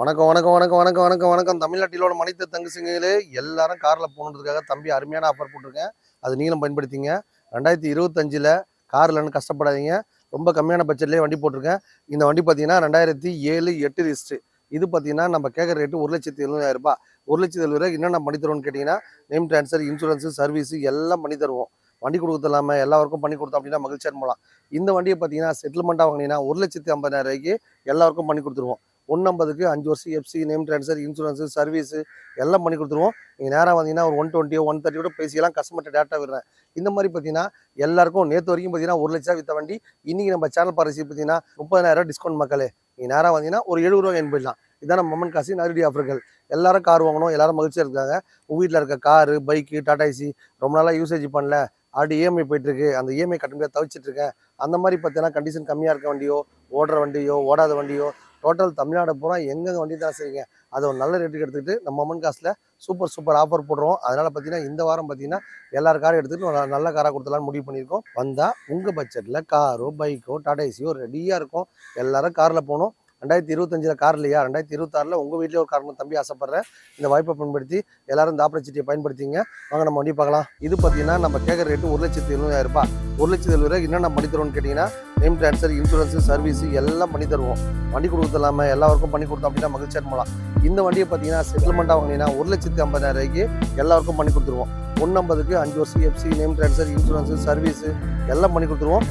வணக்கம் வணக்கம் வணக்கம் வணக்கம் வணக்கம் வணக்கம். தமிழ்நாட்டிலோட மனித தங்கு சிங்களே எல்லாரும் காரில் போகணுன்றதுக்காக தம்பி அருமையான ஆஃபர் போட்டிருக்கேன். அது நீங்களும் பயன்படுத்திங்க. ரெண்டாயிரத்தி இருபத்தஞ்சில் கார்லன்னு கஷ்டப்படாதீங்க. ரொம்ப கம்மியான பட்ஜெட்லேயே வண்டி போட்டிருக்கேன். இந்த வண்டி பார்த்தீங்கன்னா ரெண்டாயிரத்தி ஏழு எட்டு ரிஸ்ட்டு இது பார்த்தீங்கன்னா நம்ம கேட்குற ரேட்டு ஒரு லட்சத்தி எழுபதாயிரம் ரூபாய். ஒரு லட்சத்தி எழுபது ரூபாய் என்னென்ன பண்ணி தருவோம்னு கேட்டிங்கன்னா நேம் ட்ரான்ஸ்ஃபர் இன்சூரன்ஸு சர்வீஸு எல்லாம் பண்ணி தருவோம். வண்டி கொடுக்கறது இல்லாமல் எல்லாருக்கும் பண்ணி கொடுத்தோம் அப்படின்னா மகிழ்ச்சியாக போகலாம் இந்த வண்டியை பார்த்தீங்கன்னா செட்டில்மெண்ட்டாக வாங்கினீங்கன்னா ஒரு லட்சத்தி ஐம்பதாயிரம் ரூபாய்க்கு எல்லாருக்கும் பண்ணி கொடுத்துருவோம். ஒன் ஐம்பதுக்கு அஞ்சு வருஷம் FC name transfer insurance service எல்லாம் பண்ணி கொடுத்துருவோம். நீங்கள் நேராக வந்தீங்கன்னா ஒரு ஒன் டுவெண்ட்டியோ ஒன் தேர்ட்டி கூட பேசிக்கலாம் கஸ்டமர்கிட்ட டேட்டா விடுறேன். இந்த மாதிரி பார்த்தீங்கன்னா எல்லாருக்கும் நேற்று வரைக்கும் பார்த்தீங்கன்னா ஒரு லட்சம் வித்த வண்டி இன்றைக்கி நம்ம சேனல் பாரசி பார்த்தீங்கன்னா முப்பதாயிரம் டிஸ்கவுண்ட் மக்களே. நீங்கள் நேராக வந்தீங்கன்னா ஒரு எழுபது ரூபா என் போயிடலாம் இதான மம்மன் காசி நேரடி ஆஃபர்கள் எல்லாரும் கார் வாங்கணும் எல்லாரும் மகிழ்ச்சியாக இருக்காங்க. உங்கள் வீட்டில் இருக்க காரு பைக்கு டாடா ஏசி ரொம்ப நாளாக யூசேஜ் பண்ணல. அப்படி இஎம்ஐ போயிட்டுருக்கு அந்த இஎம்ஐ கட்ட முடியாது தவிச்சிட்ருக்கேன் அந்த மாதிரி பார்த்தீங்கன்னா கண்டிஷன் கம்மியாக இருக்க வண்டியோ ஓடுற வண்டியோ ஓடாத வண்டியோ டோட்டல் தமிழ்நாடு பூரா எங்கெங்க வண்டி தான் செய்யுங்க அதை ஒரு நல்ல ரேட்டுக்கு எடுத்துக்கிட்டு நம்ம அம்மன் காசில் சூப்பர் சூப்பர் ஆஃபர் போடுறோம். அதனால் பார்த்தீங்கன்னா இந்த வாரம் பார்த்தீங்கன்னா எல்லார் காரும் எடுத்துகிட்டு ஒரு நல்ல காராக கொடுத்தலான்னு முடிவு பண்ணியிருக்கோம். வந்தால் உங்கள் பட்ஜெட்டில் காரோ பைக்கோ டாடா ஏசியோ ரெடியாக இருக்கும். எல்லாரும் காரில் போகணும். ரெண்டாயிரத்தி இருபத்தஞ்சில் கார் இல்லையா? ரெண்டாயிரத்தி இருபத்தாறில் உங்கள் வீட்டிலே ஒரு காரணம் தம்பி ஆசைப்பட்றேன். இந்த வாய்ப்பை பயன்படுத்தி எல்லாரும் இந்த ஆப்பர்ச்சுனிட்டியை பயன்படுத்திங்க. வாங்க நம்ம வண்டி பார்க்கலாம். இது பார்த்தீங்கன்னா நம்ம கேட்குற ரேட்டு ஒரு லட்சத்தி எழுபதாயிரம் ரூபாய். ஒரு லட்சத்தி எழுபது ரூபாய் என்னென்ன பண்ணி தருவோம்னு கேட்டிங்கன்னா நேம் ட்ரான்ஸ்ஃபர் இன்சூரன்ஸு சர்வீஸு எல்லாம் பண்ணி தருவோம். வண்டி கொடுக்கறது இல்லாமல் எல்லாருக்கும் பண்ணி கொடுத்தோம் அப்படின்னா மகிழ்ச்சியாக போகலாம் இந்த வண்டியை பார்த்தீங்கன்னா செட்டில்மெண்ட்டாக வாங்கினீங்கன்னா ஒரு லட்சத்தி ஐம்பதாயிரம் ரூபாய்க்கு எல்லாருக்கும் பண்ணி கொடுத்துருவோம். ஒன்று ஐம்பதுக்கு அஞ்சு வருஷம் FC name transfer insurance service எல்லாம் பண்ணி கொடுத்துருவோம்.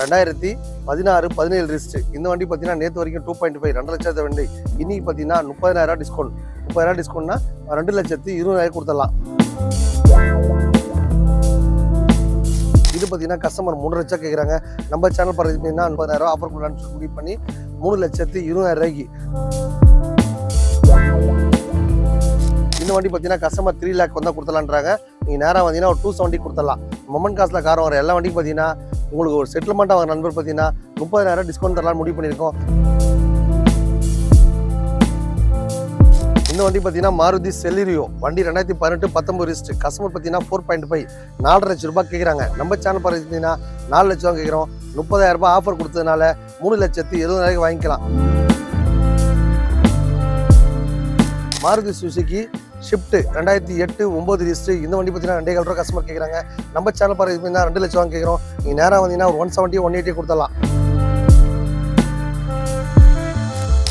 ரெண்டாயிரத்தி பதினாறு பதினேழு ரிஸ்ட் இந்த வண்டி பார்த்தீங்கன்னா நேற்று வரைக்கும் டூ பாயிண்ட் ஃபைவ் ரெண்டு லட்சத்து வண்டி. இன்னைக்கு பார்த்தீங்கன்னா முப்பதாயிரம் டிஸ்கவுண்ட் முப்பதாயிரம் டிஸ்கவுண்ட்னா ரெண்டு லட்சத்தி இருபதாயிரம் கொடுத்துடலாம். இது பார்த்தீங்கன்னா கஸ்டமர் மூணு லட்சம் கேட்குறாங்க நம்ம சேனல் பார்த்தீங்கன்னா முப்பதாயிரம் ஆஃபர் பண்ணலான்னு சொல்லி முடிவு பண்ணி மூணு லட்சத்தி இருபதாயிரம் ரூபாய்க்கு. இந்த வண்டி பார்த்தீங்கன்னா கஸ்டமர் த்ரீ லேக் வந்தால் கொடுத்துலான்றாங்க நீங்கள் நேராக வந்தீங்கன்னா ஒரு டூ செவன்ட்டி கொடுத்துடலாம். மொமன் காசில் கார் வர எல்லா வண்டியும் பார்த்தீங்கன்னா உங்களுக்கு ஒரு செட்டில்மெண்ட் வாங்க நண்பர் பார்த்தீங்கன்னா முப்பதாயிரம் டிஸ்கவுண்ட் தரலாம்னு முடிவு பண்ணியிருக்கோம். இந்த வண்டி பார்த்தீங்கன்னா மாருதி செலிரியோ. வண்டி ரெண்டாயிரத்தி பதினெட்டு பத்தொம்பது ரிஸ்ட் கஸ்டமர் பார்த்தீங்கன்னா ஃபோர் பாயிண்ட் ஃபைவ் நாலரை லட்ச ரூபாய் கேட்குறாங்க நம்ம சேனல் பார்த்தீங்கன்னா நாலு லட்சம் கேட்குறோம் முப்பதாயிரம் ரூபாய் ஆஃபர் கொடுத்ததுனால மூணு லட்சத்தி எழுபதாயிரம் வாங்கிக்கலாம். மாருதி சுசுகி ஷிஃப்ட் ரெண்டாயிரத்தி எட்டு ஒம்பது லிஸ்ட்டு இந்த வண்டி பார்த்தீங்கன்னா ரெண்டே கால் ரூபா கஸ்டமர் கேட்குறாங்க நம்ம சேனல் பார்த்தீங்கன்னா ரெண்டு லட்சம் வாங்க கேட்குறோம் நீங்கள் நேராக வந்தீங்கன்னா ஒரு ஒன் செவன்ட்டி ஒன் எயிட்டி கொடுத்துடலாம்.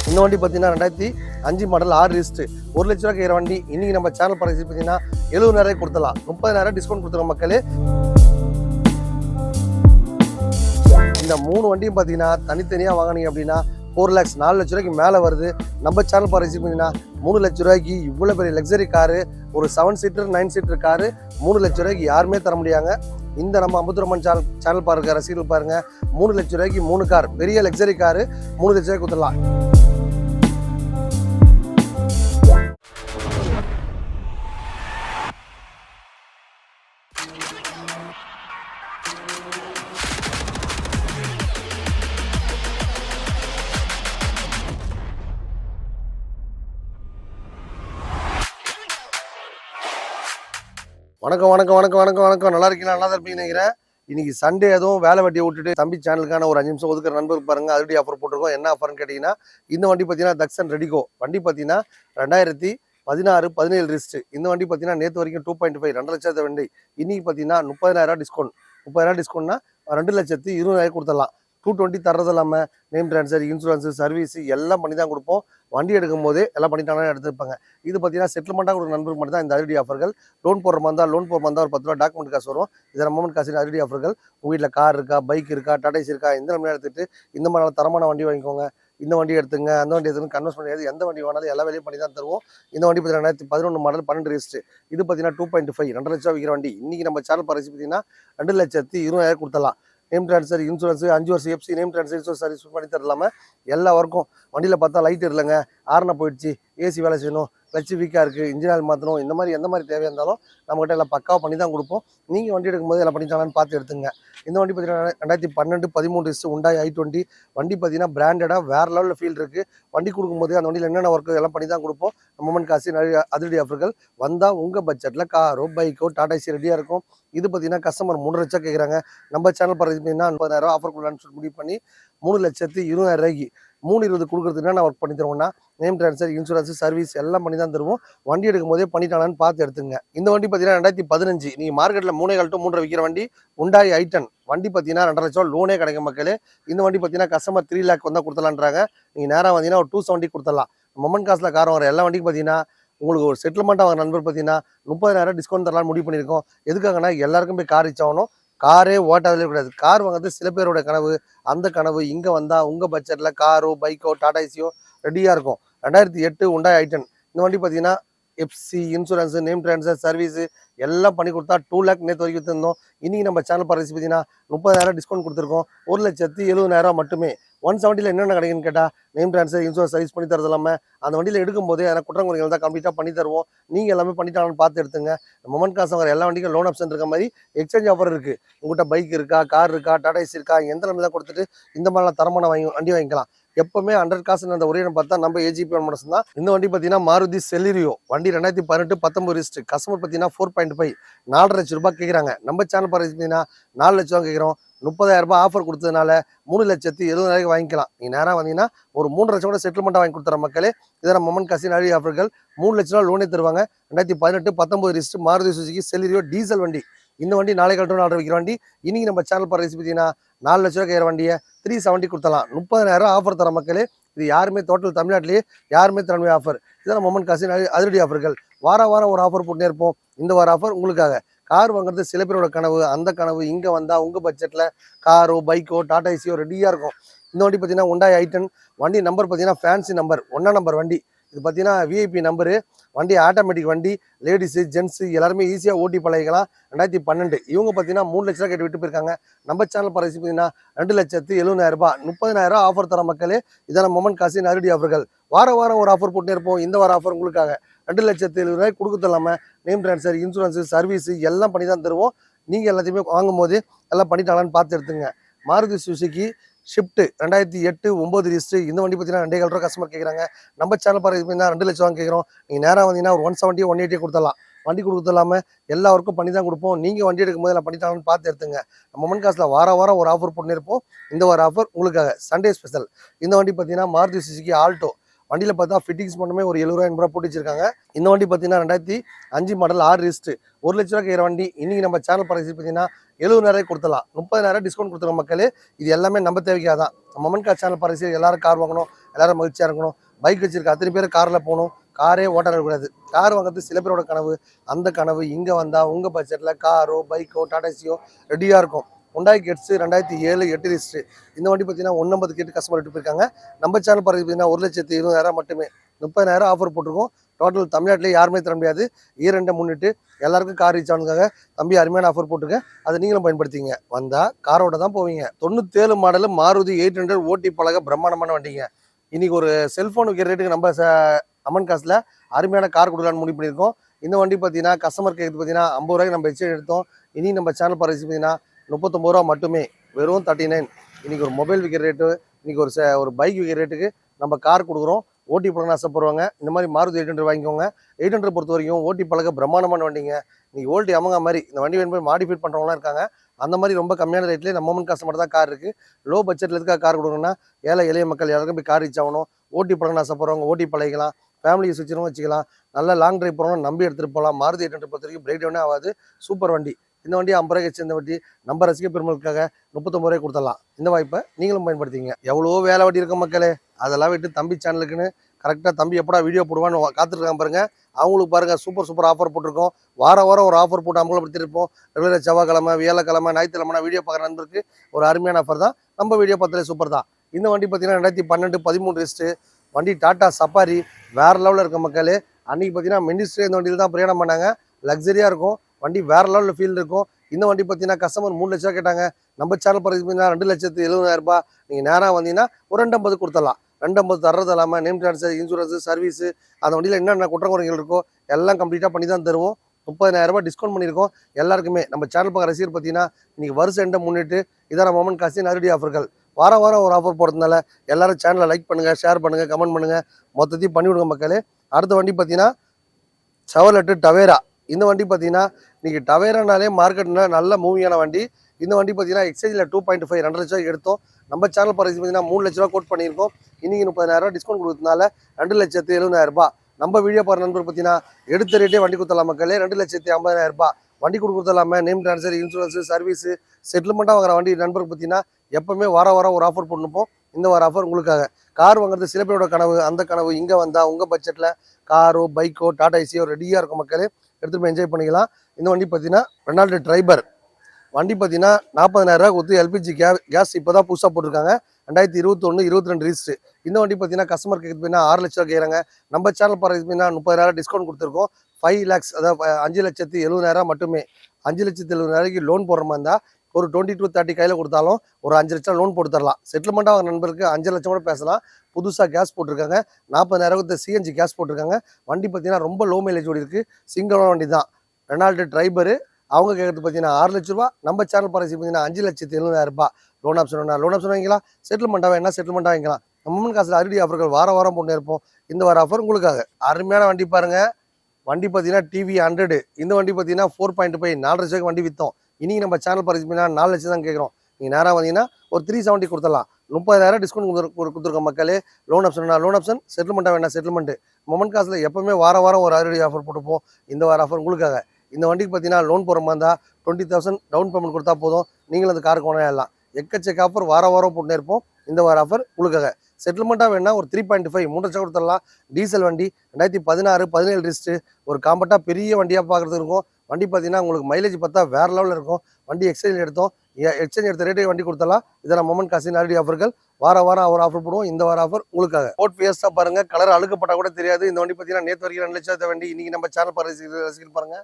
இந்த வண்டி பார்த்தீங்கன்னா ரெண்டாயிரத்தி அஞ்சு மாடல் ஆறு லிஸ்ட்டு ஒரு லட்ச ரூபா கேட்குற வண்டி. இன்றைக்கி நம்ம சேனல் பிரைஸ் பார்த்தீங்கன்னா எழுபதாயிரம் கொடுத்துடலாம். முப்பதாயிரம் டிஸ்கவுண்ட் கொடுத்துருவோம் மக்களே. இந்த மூணு வண்டியும் பார்த்தீங்கன்னா தனித்தனியாக வாங்கினீங்க அப்படின்னா ஃபோர் லேக்ஸ் நாலு லட்ச ரூபாய்க்கு மேலே வருது. நம்ம சேனல் பார்த்து ரிசீவ் பண்ணிங்கன்னா மூணு லட்ச ரூபாய்க்கு இவ்வளோ பெரிய லக்ஸரி காரு ஒரு seven seater nine seater car மூணு லட்ச ரூபாய்க்கு யாருமே தர முடியாங்க. இந்த நம்ம அமுத்துரமன் சேனல் சேனல் பாருங்க ரசிகர்கள் பாருங்க. மூணு லட்ச ரூபாய்க்கு மூணு கார் பெரிய லக்ஸரி காரு மூணு லட்ச ரூபாய்க்கு கொடுத்துடலாம். வணக்கம் வணக்கம் வணக்கம் வணக்கம் வணக்கம். நல்லா இருக்கீங்களா? நல்லா தான் இருப்பீங்கன்னு நினைக்கிறேன். இன்னைக்கு சண்டே எதுவும் வேலை வண்டியை விட்டுட்டு தம்பி சேனலுக்கான ஒரு அஞ்சு நிமிஷம் ஒதுக்குற நண்பர் பாருங்க. அதுபடி ஆஃபர் போட்டிருக்கோம். என்ன ஆஃபர்னு கேட்டிங்கன்னா இந்த வண்டி பார்த்தீங்கன்னா தக்ஷன் ரெடிகோ வண்டி பார்த்தீங்கன்னா ரெண்டாயிரத்தி பதினாறு பதினேழு ரிஸ்ட் இந்த வண்டி பார்த்தீங்கன்னா நேற்று வரைக்கும் டூ பாயிண்ட் ஃபைவ் ரெண்டு லட்சத்து வண்டி. இன்னைக்கு பார்த்தீங்கன்னா முப்பதாயிரம் டிஸ்கவுண்ட் முப்பதாயிரம் டிஸ்கவுண்ட்னா ரெண்டு லட்சத்து இருபதாயிரம் கொடுத்துடலாம். டூ டுவெண்ட்டி தர்றது இல்லாமல் நேம் ட்ரான்ஸ்ஃபர் இன்சூரன்ஸு சர்வீஸ் எல்லாம் பண்ணி தான் கொடுப்போம். வண்டி எடுக்கும் போதே எல்லாம் பண்ணிட்டாங்கன்னா எடுத்துருப்பாங்க இது பார்த்தீங்கன்னா செட்டில்மெண்ட்டாக ஒரு நண்பருக்கு மட்டும் தான் இந்த அதிரடி ஆஃபர்கள் லோன் போடுற மாதிரி இருந்தால் லோன் போடுற மாதிரி இருந்தால் ஒரு பத்து ரூபா டாக்குமெண்ட் காசு வரும். இதில் மொமெண்ட் காசு அதிரடி ஆஃபர்கள் உங்கள் வீட்டில் கார் இருக்கா பைக் இருக்கா டாடேஸ் இருக்கா இந்த நம்ம எடுத்துட்டு இந்த மாதிரி தரமான வண்டி வாங்கிக்கோங்க. இந்த வண்டி எடுத்துங்க அந்த வண்டி எடுத்துங்க கன்வெர்ஸ் பண்ணியாது எந்த வண்டி வேணாலும் எல்லா வேலையும் பண்ணி தான் தருவோம். இந்த வண்டி பார்த்தீங்கன்னா ரெண்டாயிரத்தி பதினொன்று மாடல் பன்னெண்டு ரிஸ்ட் இது பார்த்தீங்கன்னா டூ பாயிண்ட் ஃபைவ் ரெண்டு லட்சம் விற்கிற வண்டி. இன்றைக்கி நம்ம சேனல் பரிசு பார்த்தீங்கன்னா ரெண்டு லட்சத்தி இருபதாயிரம் கொடுத்தலாம் நேம் ட்ரான்ஸ்ஃபர் இன்சூரன்ஸ் அஞ்சு வருஷம் FC name transfer insurance service பண்ணி தரலாமல் எல்லா ஒர்க்கும் வண்டியில் பார்த்தா லைட் இல்லைங்க. ஆரணை போயிடுச்சு. ஏசி வேலை செய்யணும். கிளச்சு வீக்காக இருக்குது இன்ஜின் ஆயில் மாற்றணும் இந்த மாதிரி எந்த மாதிரி தேவையாக இருந்தாலும் நம்மகிட்ட எல்லாம் பக்காவாக பண்ணி தான் கொடுப்போம். நீங்கள் வண்டி எடுக்கும்போது எல்லாம் பண்ணிட்டாங்கன்னு பார்த்து எடுத்துங்க. இந்த வண்டி பார்த்தீங்கன்னா ரெண்டாயிரத்தி பன்னெண்டு பதிமூணு இஸ்ட் உண்டாய் ஐ டுவெண்ட்டி வண்டி பார்த்தீங்கன்னா பிராண்டடாக வேறு லெவலில் ஃபீல் இருக்குது வண்டி கொடுக்கும்போது அந்த வண்டியில் என்னென்ன ஒர்க்கு எல்லாம் பண்ணி தான் கொடுப்போம் மொமெண்ட் காசு நிறைய அதிரடி ஆஃபர்கள் வந்தால் உங்கள் பட்ஜெட்டில் காரோ பைக்கோ டாடா ஏசி ரெடியாக இருக்கும். இது பார்த்தீங்கன்னா கஸ்டமர் மூணு லட்சம் கேட்குறாங்க நம்ம சேனல் பார்த்தீங்கன்னா ஐம்பதாயிரம் ஆஃபர் கொடுக்கலான்னு சொல்லி முடிவு பண்ணி மூணு லட்சத்து இருபதாயிரம் ரூபாய்க்கு மூணு இருபது கொடுக்குறதுக்கு நான் ஒர்க் பண்ணி தருவோம்னா நேம் ட்ரான்ஸ்ஃபர் இன்சூரன்ஸ் சர்வீஸ் எல்லாம் பண்ணி தான் தருவோம். வண்டி எடுக்கும் போதே பண்ணிட்டானான்னு பார்த்து எடுத்துங்க இந்த வண்டி பார்த்தீங்கன்னா ரெண்டாயிரத்தி பதினஞ்சு. நீங்கள் மார்க்கெட்டில் மூணே கால் டு மூன்றரை விற்கிற வண்டி உண்டாய் ஐட்டன் வண்டி பார்த்தீங்கன்னா ரெண்டரை லட்சம் லோனே கிடைக்கும் மக்களே. இந்த வண்டி பார்த்தீங்கன்னா கஸ்டமர் த்ரீ லேக் வந்தால் கொடுத்தலான்றாங்க நீங்கள் நேராக வந்தீங்கன்னா ஒரு டூ செவன்ட்டி கொடுத்துடலாம். மொமெண்ட் காசில் காரம் வர எல்லா வண்டிக்கும் பார்த்தீங்கன்னா உங்களுக்கு ஒரு செட்டில்மெண்ட்டாக வாங்க நண்பர் பார்த்தீங்கன்னா முப்பதாயிரம் டிஸ்கவுண்ட் தரலாம் முடிவு பண்ணியிருக்கோம். எதுக்காகனா எல்லாருக்கும் போய் கார் ரீச் ஆகணும். காரே ஓட்டாதே கூடாது. கார் வாங்குறது சில பேரோட கனவு அந்த கனவு இங்கே வந்தால் உங்கள் பட்ஜெட்டில் காரோ பைக்கோ டாடா ஏசியோ ரெடியாக இருக்கும். ரெண்டாயிரத்தி எட்டு உண்டாய் ஐட்டன் இந்த வண்டி பார்த்தீங்கன்னா FC insurance name transfer service எல்லாம் பண்ணி கொடுத்தா டூ லேக் நேற்று வரைக்கும் தந்தோம் இன்னைக்கு நம்ம சேனல் பரிசு பார்த்தீங்கன்னா முப்பதாயிரம் டிஸ்கவுண்ட் கொடுத்துருக்கோம். ஒரு லட்சத்தி எழுபதாயிரம் மட்டுமே. ஒன் செவன்ட்டியில் என்னென்ன கிடைக்குன்னு கேட்டால் நேம் ட்ரான்ஸ்ஃபர் இன்சூரன்ஸ் சர்வீஸ் பண்ணி தரது இல்லாமல் அந்த வண்டியில் எடுக்கும்போது எனக்கு குற்றம் குறைகள் தான் கம்ப்ளீட்டாக பண்ணி தருவோம். நீங்கள் எல்லாமே பண்ணிட்டாங்கன்னு பார்த்து எடுத்துங்க. மொமெண்ட் காசு வர எல்லா வண்டிக்கும் லோன் ஆப்ஷன் இருக்க மாதிரி எக்ஸ்சேஞ்ச் ஆஃபர் இருக்குது உங்கள்கிட்ட பைக் இருக்கா கார் இருக்கா டாடா ஏசி இருக்கா எந்த நிலைமை தான் கொடுத்துட்டு இந்த மாதிரிலாம் தரமான வாங்கி வண்டி வாங்கிக்கலாம். எப்பவுமே ஹண்ட்ரட் காசு அந்த ஒரே பார்த்தா நம்ம ஏஜிபி மட்டும் தான். இந்த வண்டி பார்த்தீங்கன்னா மாருதி செலிரியோ வண்டி ரெண்டாயிரத்தி பதினெட்டு பத்தொம்பது ரிஸ்ட் கஸ்டமர் பார்த்தீங்கன்னா ஃபோர் பாயிண்ட் ஃபைவ் நாலரை லட்சம் ரூபாய் கேட்குறாங்க நம்ம சேனல் பார்த்தீங்கன்னா நாலு லட்சம் கேட்குறோம் முப்பதாயிரம் ரூபாய் ஆஃபர் கொடுத்ததுனால மூணு லட்சத்தி எழுபதாயிரம் வாங்கிக்கலாம். நீ நேராக வந்தீங்கன்னா ஒரு மூணு லட்சம் கூட செட்டில்மெண்ட்டாக வாங்கி கொடுத்துற மக்களே இதெல்லாம் மொமெண்ட் கசின் அழி ஆஃபர்கள் மூணு லட்ச ரூபா லோனே தருவாங்க. ரெண்டாயிரத்தி பதினெட்டு பத்தொம்பது ரிஸ்ட் மாருதி சுசுகி செலிரியோ டீசல் வண்டி. இந்த வண்டி நாளை கட்டும் ஆர்டர் வைக்கிற வண்டி. இன்னைக்கு நம்ம சேனல் பாரு பார்த்தீங்கன்னா நாலு லட்ச ரூபாய் கேட்குற வண்டியை த்ரீ செவன்ட்டி கொடுத்தலாம். முப்பதாயிரம் ஆஃபர் தர மக்களே இது யாருமே டோட்டல் தமிழ்நாட்டிலேயே யாருமே திறமை ஆஃபர் இதான் மொமன் காசு அதிரடி ஆஃபர்கள் வார வாரம் ஒரு ஆஃபர் போட்டுனே இருப்போம். இந்த வார ஆஃபர் உங்களுக்காக. கார் வாங்குறது சில பேரோட கனவு அந்த கனவு இங்கே வந்தால் உங்கள் பட்ஜெட்டில் காரோ பைக்கோ டாடா ஏசியோ ரெடியாக இருக்கும். இந்த வண்டி பார்த்தீங்கன்னா உண்டாய் ஐட்டன் வண்டி நம்பர் பார்த்தீங்கன்னா ஃபேன்சி நம்பர் ஒன்றா நம்பர் வண்டி. இது பார்த்தீங்கன்னா விஐபி நம்பரு வண்டி ஆட்டோமேட்டிக் வண்டி லேடிஸு ஜென்ஸு எல்லாருமே ஈஸியாக ஓட்டி பழகிக்கலாம். ரெண்டாயிரத்தி பன்னெண்டு இவங்க பார்த்தீங்கன்னா மூணு லட்ச ரூபா கேட்டு விட்டு போயிருக்காங்க. நம்ம சேனல் பரிசு பார்த்தீங்கன்னா ரெண்டு லட்சத்து எழுபதாயிரம் ரூபாய் முப்பதாயிரம் ஆஃபர் தர மக்களே இதான மொமெண்ட் காசி நேரடி ஆஃபர்கள் வாரம் வாரம் ஒரு ஆஃபர் போட்டுனே இருப்போம். இந்த வாரம் ஆஃபர் உங்களுக்காக. ரெண்டு லட்சத்து எழுபது ரூபாய் கொடுக்க இல்லாமல் நேம் ட்ரான்ஸ்ஃபர் இன்சூரன்ஸு சர்வீஸு எல்லாம் பண்ணி தான் தருவோம். நீங்கள் எல்லாத்தையுமே வாங்கும்போது எல்லாம் பண்ணிட்டாங்களான்னு பார்த்து எடுத்துங்க. மாருதி சுசுக்கி ஷிஃப்ட்டு ரெண்டாயிரத்தி எட்டு ஒம்பது ரிஸ்ட்டு இந்த வண்டி பார்த்தீங்கன்னா ரெண்டே கால் ரூபா கஸ்டமர் கேட்குறாங்க நம்ம சேனல் பார்த்தீங்கன்னா ரெண்டு லட்சம் வாங்க கேட்குறோம் நீங்கள் நேராக வந்தீங்கன்னா ஒரு ஒன் செவன்ட்டி ஒன் எயிட்டி கொடுத்துடலாம். வண்டி கொடுக்கறது எல்லா ஒர்க்கும் பண்ணி தான் கொடுப்போம். நீங்கள் வண்டி எடுக்கும்போது எல்லாம் பண்ணிட்டாங்கன்னு பார்த்து எடுத்துங்க. நம்ம மண் காசில் வார வாரம் ஒரு ஆஃபர் பண்ணியிருப்போம் இந்த வார ஆஃபர் உங்களுக்காக. சண்டே ஸ்பெஷல் இந்த வண்டி பார்த்தீங்கன்னா மாருதி சுசுகி ஆல்டோ. வண்டியில் பார்த்தா ஃபிட்டிங்ஸ் மட்டுமே ஒரு எழுபதாயிரம் ரூபாய் ரூபா போட்டு வச்சிருக்காங்க இந்த வண்டி பார்த்தீங்கன்னா ரெண்டாயிரத்தி அஞ்சு மாடல் ஆறு ரிஸ்ட்டு ஒரு லட்ச ரூபா கேட்குற வண்டி. இன்றைக்கி நம்ம சேனல் பரிசு பார்த்தீங்கன்னா எழுபதாயிரம் கொடுத்தலாம் முப்பதாயிரம் டிஸ்கவுண்ட் கொடுத்துருவோம் மக்களே. இது எல்லாமே நம்ம தேவைக்காக தான் மமன் கார் சேனல் பரிசு எல்லாரும் கார் வாங்கணும் எல்லாரும் மகிழ்ச்சியாக இருக்கணும். பைக் வச்சிருக்க அத்தனை பேர் காரில் போகணும். காரே ஓட்டக்கூடாது கார் வாங்குறது சில பேரோட கனவு. அந்த கனவு இங்கே வந்தால் உங்கள் பட்ஜெட்டில் காரோ பைக்கோ டாடாசியோ ரெடியாக இருக்கும். உண்டாய் கேட்ஸு ரெண்டாயிரத்தி ஏழு எட்டு லிஸ்ட்டு இந்த வண்டி பார்த்தீங்கன்னா ஒன்பது கேட்டு கஸ்டமர் எடுத்து போயிருக்காங்க. நம்ம சேனல் பார்த்து பார்த்தீங்கன்னா ஒரு லட்சத்தி இருபதாயிரம் மட்டுமே. முப்பதாயிரம் ஆஃபர் போட்டிருக்கோம். டோட்டல் தமிழ்நாட்டிலே யாருமே தர முடியாது. E ஈரெண்டை முன்னிட்டு எல்லாருக்கும் கார் ரீச் ஆனதுக்காக தம்பி அருமையான ஆஃபர் போட்டிருக்கேன். அதை நீங்களும் பயன்படுத்திங்க. வந்தால் காரோட தான் போவீங்க. தொண்ணூத்தேழு மாடல் மாருதி எயிட் ஹண்ட்ரட் ஓட்டி பழக பிரம்மாண்டமான வண்டிங்க. இன்றைக்கி ஒரு செல்ஃபோன் விற்கிற ரேட்டுக்கு நம்ம ச- அமன் காசில் அருமையான கார் கொடுக்கலான்னு முடிவு பண்ணியிருக்கோம். இந்த வண்டி பார்த்தீங்கன்னா கஸ்டமர் கேட்குறது பார்த்தீங்கன்னா ஐம்பது ரூபாய்க்கு நம்ம எக்ஸ்சேஞ்ச் எடுத்தோம். இனி நம்ம சேனல் பரிசு பார்த்தீங்கன்னா முப்பத்தொம்பது ரூபா மட்டுமே. வெறும் தேர்ட்டி நைன் இன்னைக்கு ஒரு மொபைல் விற்கிற ரேட்டு இன்னைக்கு ஒரு ச- ஒரு பைக் விற்கிற ரேட்டுக்கு நம்ம கார் கொடுக்குறோம். ஓட்டி பழக ஆசைப்படுவாங்க இந்த மாதிரி மாருதி எயிட் ஹண்ட்ரட் வாங்கிக்கோங்க. எயிட் ஹண்ட்ரட் பொறுத்த வரைக்கும் ஓட்டி பழக பிரம்மாண்டமான வண்டிங்க. இன்னைக்கு ஓல்டி அமங்க மாதிரி இந்த வண்டி வேணும் போய் மாடிஃபைட் பண்ணுறவங்களாம் இருக்காங்க. அந்த மாதிரி ரொம்ப கம்மியான ரேட்லேயே நம்ம மொமெண்ட் கஸ்டமர் தான் கார் இருக்குது லோ பட்ஜெட்டில் எதுக்காக கார் கொடுக்கணும்னா ஏழை எளிய மக்கள் எல்லாருக்கும் போய் கார் ரீச் ஆகணும். ஓட்டி பழக ஆசைப்படுறவங்க ஓட்டி பழகிக்கலாம். ஃபேமிலி யூஸ் வச்சுக்கலாம். நல்லா லாங் டிரைவ் போகிறோம்னா நம்பி எடுத்துகிட்டு போகலாம். மாருதி எயிட் ஹண்ட்ரட் பொறுத்த வரைக்கும் பிரேக் டவுனே ஆகாது. சூப்பர் வண்டி. இந்த வண்டி ஐம்பது ரூபாய்க்கு சேர்ந்த வண்டி நம்ம ரசிக பெருமளுக்காக முப்பத்தொம்பது ரூபாய் கொடுத்துடலாம். இந்த வாய்ப்பை நீங்களும் பயன்படுத்திங்க எவ்வளோ வேலை வட்டி இருக்க மக்களே. அதெல்லாம் விட்டு தம்பி சேனலுக்குன்னு கரெக்டாக தம்பி எப்படா வீடியோ போடுவான்னு காத்துருக்காங்க பாருங்க. அவங்களுக்கு பாருங்க சூப்பர் சூப்பர் ஆஃபர் போட்டிருக்கோம். வார வாரம் ஒரு ஆஃபர் போட்டு அமலப்படுத்திட்டு படுத்திருப்போம் ரெகுலர் செவ்வாய்க்கிழமை வியாழக்கிழமை ஞாயிற்றுக்கிழமை வீடியோ பார்க்குற நண்பருக்கு ஒரு அருமையான ஆஃபர் தான். நம்ம வீடியோ பார்த்தாலே சூப்பர் தான். இந்த வண்டி பார்த்தீங்கன்னா ரெண்டாயிரத்தி பன்னெண்டு பதிமூணு ரிஸ்ட்டு வண்டி டாட்டா சஃபாரி வேறு லெவலில் இருக்க மக்களே. அன்றைக்கி பார்த்தீங்கன்னா மினிஸ்ட்ரி இந்த வண்டியில் தான் பிரயாணம் பண்ணாங்க. லக்ஸரியாக இருக்கும். வண்டி வேற லெவலில் ஃபீல் இருக்கும். இந்த வண்டி பார்த்தீங்கன்னா கஸ்டமர் மூணு லட்சம் கேட்டாங்க. நம்ம சேனல் பார்த்தீங்கன்னா ரெண்டு லட்சத்து எழுபதாயிரம் ரூபாய். நீங்கள் நேராக வந்தீங்கன்னா ஒரு ரெண்டு ஐம்பது கொடுத்துடலாம். ரெண்டு ஐம்பது தர்றது இல்லாமல் நேம் ட்ரான்ஸ்ஃபர் இன்சூரன்ஸ் சர்வீஸ் அந்த வண்டியில் என்னென்ன குற்றங்குறைகள் இருக்கோ எல்லாம் கம்ப்ளீட்டாக பண்ணி தான் தருவோம். முப்பதாயிரம் டிஸ்கவுண்ட் பண்ணியிருக்கோம். எல்லாருக்குமே நம்ம சேனல் பார்க்குற ரசிகர் பார்த்தீங்கன்னா இன்றைக்கி வருஷம் எண்டை முன்னிட்டு இதான மொமெண்ட் காசி நேரடி ஆஃபர்கள் வாரம் வாரம் ஒரு ஆஃபர் போடுறதுனால எல்லாரும் சேனலை லைக் பண்ணுங்கள் ஷேர் பண்ணுங்கள் கமெண்ட் பண்ணுங்கள் மொத்தத்தையும் பண்ணிவிடுங்க மக்களே. அடுத்த வண்டி பார்த்தீங்கன்னா செவலெட்டு டவேரா இந்த வண்டி பார்த்தீங்கன்னா இன்னைக்கு டவேரானாலே மார்க்கெட்னா நல்ல மூவியான வண்டி. இந்த வண்டி பார்த்தீங்கன்னா எக்ஸ்சேஞ்சில் டூ பாயிண்ட் ஃபைவ் ரெண்டு லட்சம் எடுத்தோம். நம்ம சேனல் பரிசு பார்த்தீங்கன்னா மூணு லட்ச ரூபா கோட் பண்ணியிருக்கோம். இன்னைக்கு முப்பதாயிரம் டிஸ்கவுண்ட் கொடுத்ததுனால ரெண்டு லட்சத்து எழுபதாயிரம் ரூபாய். நம்ம வீடியோ பாரு நண்பர் பார்த்தீங்கன்னா எடுத்த ரேட்டே வண்டி கொடுத்தலாம் மக்களே. ரெண்டு லட்சத்தி ஐம்பதாயிரம் ரூபாய். வண்டி கொடுக்கறதாம நேம் ட்ரான்ஸ்ஃபர் இன்சூரன்ஸ் சர்வீஸ் செட்டில்மெண்ட்டாக வாங்குற வண்டி நண்பருக்கு பார்த்தீங்கன்னா எப்போவுமே வார வாரம் ஒரு ஆஃபர் பண்ணுப்போம் இந்த வார ஆஃபர் உங்களுக்காக. கார் வாங்குறது சில பேரோட கனவு அந்த கனவு இங்கே வந்தால் உங்கள் பட்ஜெட்டில் காரோ பைக்கோ டாடா ஏசியோ ரெடியாக இருக்கும் மக்களே. எடுத்துகிட்டு போய் என்ஜாய் பண்ணிக்கலாம். இந்த வண்டி பார்த்தீங்கன்னா ரெனால்டு டிரைபர் வண்டி பார்த்தீங்கன்னா நாற்பதாயிரரூவா கொடுத்து எல்பிஜி கே கேஸ் இப்போ தான் புதுசாக போட்டிருக்காங்க. ரெண்டாயிரத்தி இருபத்தொன்று இருபத்தி ரெண்டு ரீஸ்ட் இந்த வண்டி பார்த்தீங்கன்னா கஸ்டமர் கேட்குறது போய்னா ஆறு லட்சம் ரூபா கேட்குறாங்க நம்ம சேனல் பாருங்க பார்த்தீங்கன்னா முப்பதாயிரம் டிஸ்கவுண்ட் கொடுத்துருக்கோம். ஃபைவ் லேக்ஸ் அதாவது அஞ்சு லட்சத்தி எழுபதாயிரம் மட்டுமே. அஞ்சு லட்சத்தி எழுபதாயிரக்கு லோன் போடுற மாதிரி இருந்தால் ஒரு டுவெண்ட்டி டூ தேர்ட்டி கையில் கொடுத்தாலும் ஒரு அஞ்சு லட்சம் லோன் போட்டு தரலாம் செட்டில்மெண்ட்டாக அவங்க நண்பருக்கு அஞ்சு லட்சம் கூட பேசலாம். புதுசாக கேஸ் போட்டிருக்காங்க. நாற்பதாயிரம் சிஎன்ஜி கேஸ் போட்டிருக்காங்க. வண்டி பார்த்தீங்கன்னா ரொம்ப லோ மைலேஜ் ஓடி இருக்குது சிங்கிளான வண்டி தான். Renault Triber. அவங்க கேட்கறது பார்த்தீங்கன்னா ஆறு லட்ச ரூபா. நம்ம சேனல் பாலிசி பார்த்தீங்கன்னா அஞ்சு லட்சத்தி எழுபதாயிரம் ரூபாய் லோன் ஆப்ஷன் வேணா லோன் ஆப்ஷன் வாங்கிக்கலாம். செட்டில்மெண்ட்டாக வேணா செட்டில்மெண்ட்டாக வாங்கிக்கலாம். நம்ம காசில் அறுடி ஆஃபர்கள் வார வாரம் போட்டு இருப்போம். இந்த வார ஆஃபர் உங்களுக்காக. அருமையான வண்டி பாருங்கள் வண்டி பார்த்தீங்கன்னா டிவி ஹண்ட்ரடு இந்த வண்டி பார்த்தீங்கன்னா ஃபோர் பாயிண்ட் ஃபைவ் நாலு லட்சம் வண்டி விற்றோம் இன்னைக்கு நம்ம சேனல் பாலிசி பார்த்தீங்கன்னா நாலு லட்சம் தான் கேட்குறோம் நீங்கள் நேராக வந்தீங்கன்னா ஒரு த்ரீ செவன்ட்டி கொடுத்துடலாம். முப்பதாயிரம் டிஸ்கவுண்ட் கொடுத்து கொடுத்துருக்கோம் மக்களே. லோன் ஆப்ஷன் லோன் ஆப்ஷன் செட்டில்மெண்ட்டாக வேணா செட்டில்மெண்ட் மொமெண்ட் காசில் எப்போவுமே வார வாரம் ஒரு அறுபடி ஆஃபர் போட்டுப்போம். இந்த வார ஆஃபர் உங்களுக்காக. இந்த வண்டிக்கு பார்த்தீங்கன்னா லோன் போகிற மாதிரி இருந்தால் டுவெண்ட்டி தௌசண்ட் டவுன் பேமெண்ட் கொடுத்தா போதும். நீங்களும் அந்த காருக்கு கொண்டாடலாம் எக்கச்சக்க ஆஃபர் வார வாரம் போட்டுனே இருப்போம். இந்த வார ஆஃபர் உங்களுக்காக. செட்டில்மெண்ட்டாக வேணால் ஒரு த்ரீ பாயிண்ட் ஃபைவ் மூணு லட்சம் கொடுத்துடலாம். டீசல் வண்டி ரெண்டாயிரத்தி பதினாறு பதினேழு ரிஸ்ட்டு ஒரு காம்பட்டாக பெரிய வண்டியாக பார்க்குறதுக்கு இருக்கும். வண்டி பார்த்தீங்கன்னா உங்களுக்கு மைலேஜ் பார்த்தா வேறு லெவலில் இருக்கும். வண்டி எக்ஸ்சேஞ்ச் எடுத்தோம். எக்ஸ்சேஞ்ச் எடுத்த ரேட்டே வண்டி கொடுத்தலாம் இதெல்லாம் மொமெண்ட் காசு நேரடி ஆஃபர்கள் வார வாரம் அவர் ஆஃபர் போடுவோம். இந்த வார ஆஃபர் உங்களுக்காக. போட் ஃபியஸ்ட்டாக பாருங்கள் கலர் அழுக்கப்பட்டால் கூட தெரியாது. இந்த வண்டி பார்த்தீங்கன்னா நேற்று வரைக்கும் ரெண்டு லட்சம் வண்டி. இன்றைக்கி நம்ம சேனல் பாரு பாருங்கள்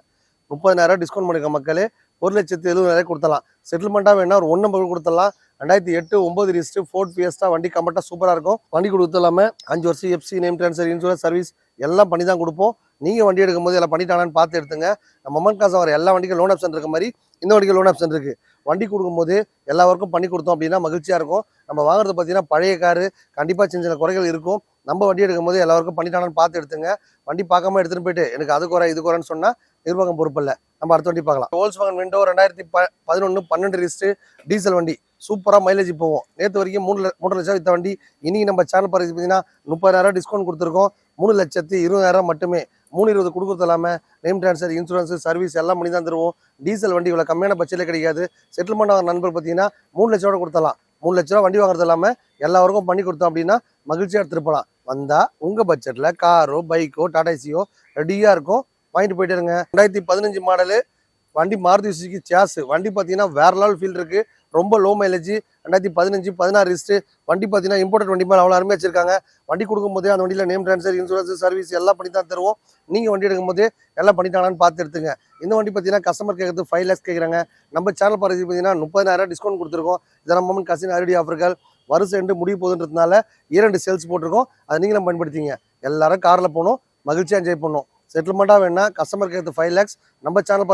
முப்பதாயிரம் டிஸ்கவுண்ட் பண்ணிக்க மக்களே ஒரு லட்சத்து எழுபதாயிரம் கொடுத்தலாம். செட்டில்மெண்ட்டாக வேணா ஒரு ஒன்று நம்பர் கொடுத்தலாம் ரெண்டாயிரத்தி எட்டு ஒம்பது ரிஸ்ட்டு ஃபோர்ட் பிஎஸ்டா வண்டி கம்பெட்டாக சூப்பராக இருக்கும். வண்டி கொடுத்தலாம அஞ்சு வருஷம் FC name transfer insurance service எல்லாம் பண்ணி தான் கொடுப்போம். நீங்கள் வண்டி எடுக்கும்போது எல்லாம் பண்ணிட்டாங்கன்னு பார்த்து எடுத்துங்க. நம்ம மமன் காசு வர எல்லா வண்டிக்கும் லோன் ஆப்ஷன் இருக்க மாதிரி இந்த வண்டிக்கு லோன் ஆப்ஷன் இருக்குது வண்டி கொடுக்கும்போது எல்லா ஒர்க்கும் பண்ணி கொடுத்தோம் அப்படின்னா மகிழ்ச்சியாக இருக்கும். நம்ம வாங்குறது பார்த்தீங்கன்னா பழைய காரு கண்டிப்பாக சின்ன சின்ன குறைகள் இருக்கும். நம்ம வண்டி எடுக்கும்போது எல்லாருக்கும் ஒர்க்கும் பார்த்து எடுத்துங்க. வண்டி பார்க்காம எடுத்துகிட்டு போயிட்டு எனக்கு அது குறை இது குறைன்னு சொன்னால் நிர்வாகம் பொறுப்பு நம்ம அடுத்த வண்டி பார்க்கலாம். ஹோல்ஸ் வாகன் விண்டோ ரெண்டாயிரத்தி ப பதினொன்று பன்னெண்டு ரிஸ்ட்டு டீசல் வண்டி. சூப்பராக மைலேஜ் போவோம். நேற்று வரைக்கும் மூணு மூணு லட்சம் வித்த வண்டி. இன்னைக்கு நம்ம சேனல் பரிசு பார்த்தீங்கன்னா முப்பதாயிரம் டிஸ்கவுண்ட் கொடுத்துருக்கோம். மூணு லட்சத்து இருபதாயிரம் மட்டுமே. மூணு இருபது கொடுக்குறது இல்லாமல் நேம் ட்ரான்ஸ்ஃபர் இன்சூரன்ஸ் சர்வீஸ் எல்லாம் பண்ணி தான் தருவோம். டீசல் வண்டி இவ்வளோ கம்மியான பட்சத்தில் கிடைக்காது. செட்டில்மெண்ட் ஆகிற நண்பர் பார்த்தீங்கன்னா மூணு லட்சம் ரூபா கொடுத்தலாம் மூணு லட்ச ரூபா வண்டி வாங்குறது இல்லாமல் எல்லாருக்கும் பண்ணி கொடுத்தோம் அப்படின்னா மகிழ்ச்சியாக எடுத்துகிட்டு போகலாம் வந்தால் உங்கள் பட்ஜெட்டில் காரோ பைக்கோ டாடாசியோ ரெடியாக இருக்கும். வாங்கிட்டு போயிட்டு இருங்க. ரெண்டாயிரத்தி பதினஞ்சு மாடலு வண்டி மாருதி சுசுக்கு சேஸ் வண்டி பார்த்தீங்கன்னா வேற லெவல் ஃபீல் இருக்கு. ரொம்ப லோ மைலேஜ் ரெண்டாயிரத்தி பதினஞ்சு பதினாறு ரிஸ்ட்டு வண்டி பார்த்தீங்கன்னா இம்போர்ட் வண்டி மேலே அவ்வளோ அருமையாக வச்சிருக்காங்க. வண்டி கொடுக்கும்போதே அந்த வண்டியில் நேம் ட்ரான்ஸ்ஃபர் இன்சூரன்ஸ் சர்வீஸ் எல்லாம் பண்ணி தான் தருவோம். நீங்கள் வண்டி எடுக்கும்போது எல்லாம் பண்ணிட்டாங்களான்னு பார்த்து எடுத்துங்க. இந்த வண்டி பார்த்தீங்கன்னா கஸ்டமர் கேட்கறது ஃபைவ் லேக்ஸ் கேட்குறாங்க நம்ம சேனல் பரிசு பார்த்தீங்கன்னா முப்பதாயிரம் டிஸ்கவுண்ட் கொடுத்துருக்கோம். இதெல்லாம் மொமெண்ட் கசின் அறுவடி ஆஃபர்கள் வருஷம் ரெண்டு முடிவு போகுதுன்றதுனால இரண்டு சேல்ஸ் போட்டிருக்கோம். அதை நீங்களும் பயன்படுத்திங்க. எல்லாரும் காரில் போகணும். மகிழ்ச்சியாக என்ஜாய் பண்ணோம் செட்டில்மெண்ட்டாக வேணா கஸ்டமர் கேர்த்து ஃபைவ் லேக்ஸ் நம்ம சேனல்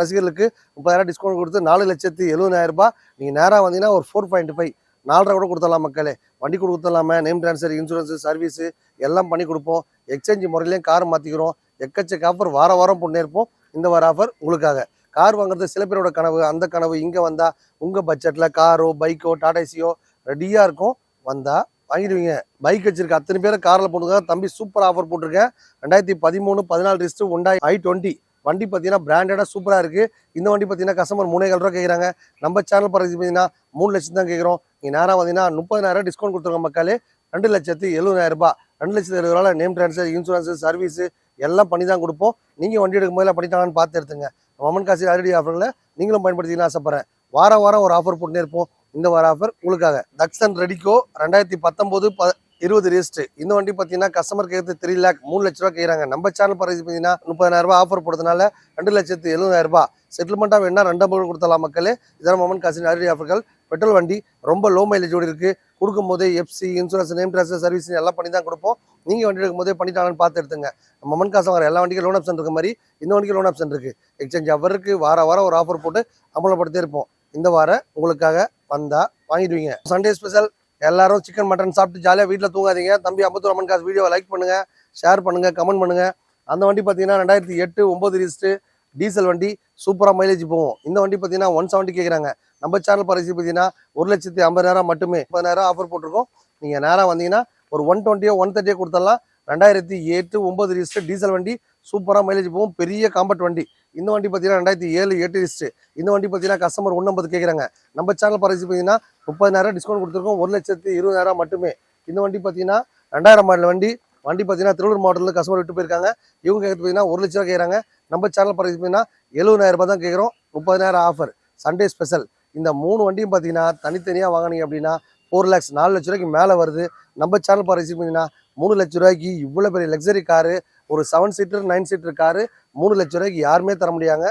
ரசிகர்களுக்கு முப்பதாயிரம் டிஸ்கவுண்ட் கொடுத்து நாலு லட்சத்தி எழுபதாயிரரூபா ரூபாய். நீங்கள் நேராக வந்தீங்கன்னா ஒரு ஃபோர் பாயிண்ட் ஃபைவ் நாலரை கூட கொடுத்துடலாம் மக்களே. வண்டி கொடுத்துடலாம. நேம் ட்ரான்ஸ்ஃபர் இன்சூரன்ஸு சர்வீஸு எல்லாம் பண்ணி கொடுப்போம். எக்ஸ்சேஞ்ச் முறையிலையும் கார் மாற்றிக்கிறோம் எக்கச்சக்க ஆஃபர் வார வாரம் பொண்ணே இருப்போம் இந்த வார ஆஃபர் உங்களுக்காக. கார் வாங்குறது சில பேரோட கனவு அந்த கனவு இங்கே வந்தால் உங்கள் பட்ஜெட்டில் காரோ பைக்கோ டாடாசியோ ரெடியாக இருக்கும். வந்தால் வாங்கிடுவீங்க. பைக் வச்சிருக்க அத்தனை பேர் காரில் போட்டுருக்காங்க தம்பி சூப்பர் ஆஃபர் போட்டிருக்கேன். ரெண்டாயிரத்தி பதிமூணு பதினாலு ரிஸ்ட்டு உண்டாய் ஐ டுவெண்ட்டி வண்டி பார்த்தீங்கன்னா பிராண்டடாக சூப்பராக இருக்குது இந்த வண்டி பார்த்தீங்கன்னா கஸ்டமர் மூணே ரூபா கேட்குறாங்க நம்ம சேனல் பரிசு பார்த்தீங்கன்னா மூணு லட்சம் தான் கேட்குறோம் நீங்கள் நேராக பார்த்தீங்கன்னா முப்பதாயிரம் டிஸ்கவுண்ட் கொடுத்துருங்க மக்களே. ரெண்டு லட்சத்து எழுபதாயிரம் ரூபாய். ரெண்டு லட்சத்து எழுபது நேம் ட்ரான்ஸ்ஃபர் இன்சூரன்ஸ் சர்வீஸு எல்லாம் பண்ணி தான் கொடுப்போம். நீங்கள் வண்டி எடுக்கும் போதெல்லாம் பண்ணிட்டாங்கன்னு பார்த்து எடுத்துங்க. மமன் காசி ஆல்ரெடி ஆஃபரில் நீங்களும் பயன்படுத்திக்கலாம் ஆசைப்பட்றேன். வார வாரம் ஒரு ஆஃபர் போட்டுனே இருப்போம். இந்த வார ஆஃபர் உங்களுக்காக. தக்ஸன் ரெடிக்கோ ரெண்டாயிரத்தி பத்தொம்போது ப இருபது ரிஜிஸ்ட் இந்த வண்டி பார்த்தீங்கன்னா கஸ்டமர் கேட்கறது த்ரீ லேக் மூணு லட்ச ரூபா கேட்குறாங்க நம்ம சேனல் பரிசு பார்த்தீங்கன்னா முப்பதாயிரம் ரூபாய் ஆஃபர் போடுறதுனால ரெண்டு லட்சத்து எழுபதாயிரம் ரூபாய். செட்டில்மெண்ட்டாக வேணா ரெண்டு அமௌண்ட் கொடுத்தலாம் மக்களே. இதான் மமன் காசின் அறுபடி ஆஃபர்கள் பெட்ரோல் வண்டி ரொம்ப லோ மைலேஜோடு இருக்குது கொடுக்கும்போதே FC insurance name transfer service எல்லாம் பண்ணி தான் கொடுப்போம். நீங்கள் வண்டி எடுக்கும்போதே பண்ணிட்டாங்கன்னு பார்த்து எடுத்துங்க. மமன் காசு வர எல்லா வண்டிக்கும் லோன் ஆப்ஷன் இருக்க மாதிரி இந்த வண்டிக்கு லோன் ஆப்ஷன் இருக்குது எக்ஸ்சேஞ்ச் ஆஃபர் இருக்குது வார வாரம் ஒரு ஆஃபர் போட்டு அமலப்படுத்தே இருப்போம். இந்த வாரம் உங்களுக்காக வந்தால் வாங்கிடுவீங்க. சண்டே ஸ்பெஷல் எல்லாரும் சிக்கன் மட்டன் சாப்பிட்டு ஜாலியாக வீட்டில் தூங்காதீங்க. தம்பி அம்பத்தூர் அம்மன் காசு வீடியோவை லைக் பண்ணுங்கள் ஷேர் பண்ணுங்கள் கமெண்ட் பண்ணுங்கள் அந்த வண்டி பார்த்தீங்கன்னா ரெண்டாயிரத்தி எட்டு ஒம்பது ரிஜிஸ்ட்டு டீசல் வண்டி சூப்பராக மைலேஜ் போகும். இந்த வண்டி பார்த்தீங்கன்னா ஒன் செவன்ட்டி கேட்குறாங்க நம்ம சேனல் பரிசு பார்த்தீங்கன்னா ஒரு லட்சத்தி ஐம்பதாயிரம் மட்டுமே முப்பதாயிரம் ஆஃபர் போட்டிருக்கோம். நீங்கள் நேராக வந்தீங்கன்னா ஒரு ஒன் டுவெண்ட்டியோ ஒன் தேர்ட்டியோ கொடுத்துடலாம். ரெண்டாயிரத்தி எட்டு ஒம்பது ரிஜிஸ்டர் டீசல் வண்டி சூப்பராக மைலேஜ் போகும். பெரிய காம்பட் வண்டி. இந்த வண்டி பார்த்தீங்கன்னா ரெண்டாயிரத்தி ஏழு எட்டு லிஸ்ட்டு இந்த வண்டி பார்த்தீங்கன்னா கஸ்டமர் ஒன்றம்பது கேட்குறாங்க நம்ம சேனல் பரிசு பார்த்தீங்கன்னா முப்பதாயிரம் டிஸ்கவுண்ட் கொடுத்துருக்கோம். ஒரு லட்சத்து இருபதாயிரம் மட்டுமே. இந்த வண்டி பார்த்தீங்கன்னா ரெண்டாயிரம் மாடல் வண்டி. வண்டி பார்த்தீங்கன்னா திருவள்ளூர் மாவட்டத்தில் கஸ்டமர் விட்டு போயிருக்காங்க. இவங்க கேட்டு பார்த்தீங்கன்னா ஒரு லட்ச ரூபா கேட்குறாங்க நம்ம சேனல் பரிசு பார்த்தீங்கன்னா எழுபதாயிரம் ரூபாய் தான் கேட்குறோம் முப்பதாயிரம் ஆஃபர் சண்டே ஸ்பெஷல் இந்த மூணு வண்டியும் பார்த்தீங்கன்னா தனித்தனியாக வாங்கினீங்க அப்படின்னா ஃபோர் லேக்ஸ் நாலு லட்ச ரூபாய்க்கு மேலே வருது. நம்ம சேனல் பரிசு பார்த்தீங்கன்னா மூணு லட்ச ரூபாய்க்கு இவ்வளோ பெரிய லக்ஸரி காரு ஒரு seven seater nine seater car மூணு லட்ச ரூபாய்க்கு யாருமே தர முடியாங்க.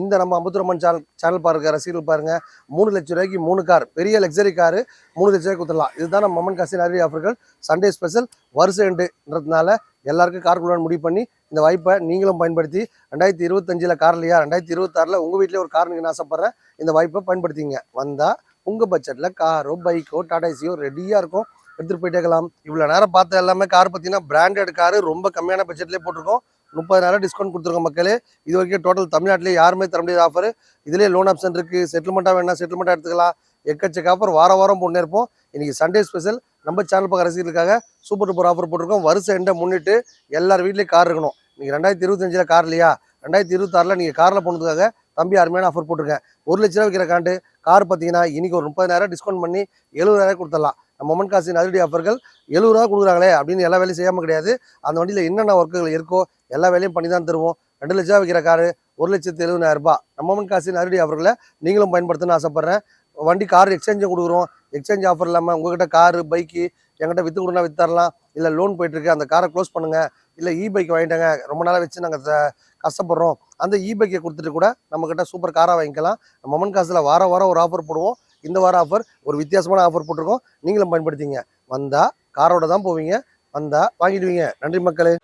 இந்த நம்ம அம்புத்துரம்மன் சேனல் சேனல் பாருங்க ரசிகர்கள் பாருங்க. மூணு லட்ச ரூபாய்க்கு மூணு கார் பெரிய லக்ஸரி காரு மூணு லட்ச ரூபாய்க்கு கொடுத்துடலாம். இதுதான் நம்ம மமன் காசி நிறைய ஆஃபர்கள் சண்டே ஸ்பெஷல் வருஷம் எண்டுன்றதுனால எல்லாருக்கும் கார் கொடுக்கணும்னு முடிவு பண்ணி இந்த வாய்ப்பை நீங்களும் பயன்படுத்தி ரெண்டாயிரத்தி இருபத்தஞ்சில் கார் இல்லையா? ரெண்டாயிரத்தி இருபத்தாறில் உங்கள் வீட்டிலே ஒரு கார் நீங்கள் ஆசைப்பட்றேன் இந்த வாய்ப்பை பயன்படுத்திங்க. வந்தால் உங்கள் பட்ஜெட்டில் காரோ பைக்கோ டாடா ஏசியோ ரெடியாக இருக்கும். எடுத்துகிட்டு போயிட்டே இருக்கலாம். இவ்வளோ நேரம் பார்த்த எல்லாமே கார் பார்த்தீங்கன்னா பிராண்டட் காரு ரொம்ப கம்மியான பட்ஜெட்லேயே போட்டிருக்கோம். முப்பதாயிரம் டிஸ்கவுண்ட் கொடுத்துருக்கோம் மக்களே. இது வரைக்கும் டோட்டல் தமிழ்நாட்டிலே யாருமே தர முடியாத ஆஃபர் இதுலேயே லோன் ஆப்ஷன் இருக்குது செட்டில்மெண்ட்டாக வேணா செட்டில்மெண்ட்டாக எடுத்துக்கலாம். எக்கச்சக்க ஆஃபர் வாரம் வாரம் போட்டுனே இருப்போம் இன்னைக்கு சண்டே ஸ்பெஷல் நம்ம சேனல் பக்கம் ரசிகர்களுக்காக சூப்பர் டூப்பர் ஆஃபர் போட்டிருக்கோம். வருஷம் எண்டை முன்னிட்டு எல்லார் வீட்லேயும் கார் இருக்கணும். நீங்கள் ரெண்டாயிரத்தி இருபத்தஞ்சில் கார் இல்லையா? ரெண்டாயிரத்தி இருபத்தாறில் நீங்கள் காரில் போனதுக்காக தம்பி அருமையான ஆஃபர் போட்டிருக்கேன். ஒரு லட்ச ரூபா விற்கிற காண்டு கார் பார்த்தீங்கன்னா இன்னைக்கு ஒரு முப்பதாயிரம் டிஸ்கவுண்ட் பண்ணி எழுபதாயிரம் கொடுத்துடலாம். மொமன் காசின் அதிரடி ஆஃபர்கள் எழுபது ரூபா கொடுக்குறாங்களே அப்படின்னு எல்லா வேலையும் செய்யாமல் கிடையாது. அந்த வண்டியில் என்னென்ன ஒர்க்குகள் இருக்கோ எல்லா வேலையும் பண்ணி தான் தருவோம். ரெண்டு லட்ச ரூபா விற்கிற காரு ஒரு லட்சத்து எழுபதாயிரம் ரூபாய். நம்ம மொமன் காசின் அதிரடி ஆஃபர்களை நீங்களும் பயன்படுத்தணும்னு ஆசைப்பட்றேன். வண்டி கார் எக்ஸ்சேஞ்சும் கொடுக்குறோம். எக்ஸ்சேஞ்ச் ஆஃபர் இல்லாமல் உங்ககிட்ட காரு பைக்கு என்கிட்ட விற்று கொடுனா வித்தரலாம் இல்லை லோன் போயிட்டுருக்கு அந்த காரை க்ளோஸ் பண்ணுங்கள் இல்லை இ பைக் வாங்கிட்டாங்க. ரொம்ப நாளாக வச்சு நாங்கள் கஷ்டப்படுறோம். அந்த இ பைக்கை கொடுத்துட்டு கூட நம்மக்கிட்ட சூப்பர் காராக வாங்கிக்கலாம். மொமன் காசில் வாரம் வாரம் ஒரு ஆஃபர் போடுவோம். இந்த வாரம் ஆஃபர் ஒரு வித்தியாசமான ஆஃபர் போட்டிருக்கோம். நீங்களும் பயன்படுத்திங்க. வந்தால் காரோட தான் போவீங்க. வந்தால் வாங்கிடுவீங்க. நன்றி மக்களே.